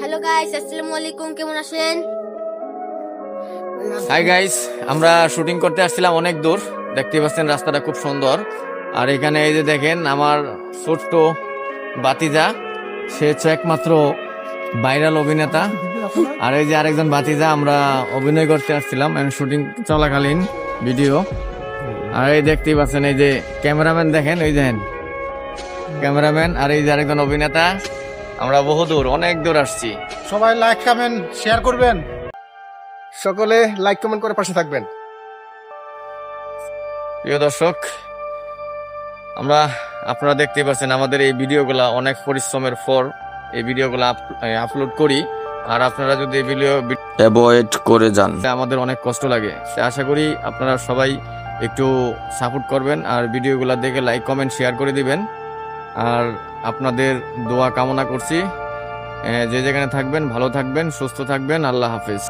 Hello guys আসসালামু আলাইকুম কেমন আছেন? হাই গাইস আমরা শুটিং করতে আসছিলাম অনেক দূর। দেখতে পাচ্ছেন রাস্তাটা খুব সুন্দর। আর এখানে এই যে দেখেন, আমার ছোট্ট বাতিজা। সে হচ্ছে একমাত্র ভাইরাল অভিনেতা। আর এই যে আরেকজন বাতিজা, আমরা অভিনয় করতে আসছিলাম শুটিং চলাকালীন ভিডিও আর এই দেখতেই পাচ্ছেন, এই যে ক্যামেরাম্যান দেখেন, এই দেখেন। ক্যামেরাম্যান আর এই যে আরেকজন অভিনেতা। আমরা বহু দূর অনেক দূর আসছি। সবাই লাইক কমেন্ট শেয়ার করবেন। সকলে লাইক কমেন্ট করে পাশে থাকবেন। প্রিয় দর্শক আমরা আপনারা দেখতে পাচ্ছেন আমাদের এই ভিডিওগুলা অনেক পরিশ্রমের পর এই ভিডিওগুলো আপলোড করি। আর আপনারা যদি এই ভিডিও অ্যাভয়েড করে যান। আমাদের অনেক কষ্ট লাগে। সে আশা করি আপনারা সবাই একটু সাপোর্ট করবেন আর ভিডিওগুলো দেখে লাইক কমেন্ট শেয়ার করে দিবেন। আর আপনাদের দোয়া কামনা করছি। যে যেখানে থাকবেন ভালো থাকবেন সুস্থ থাকবেন। আল্লাহ হাফেজ।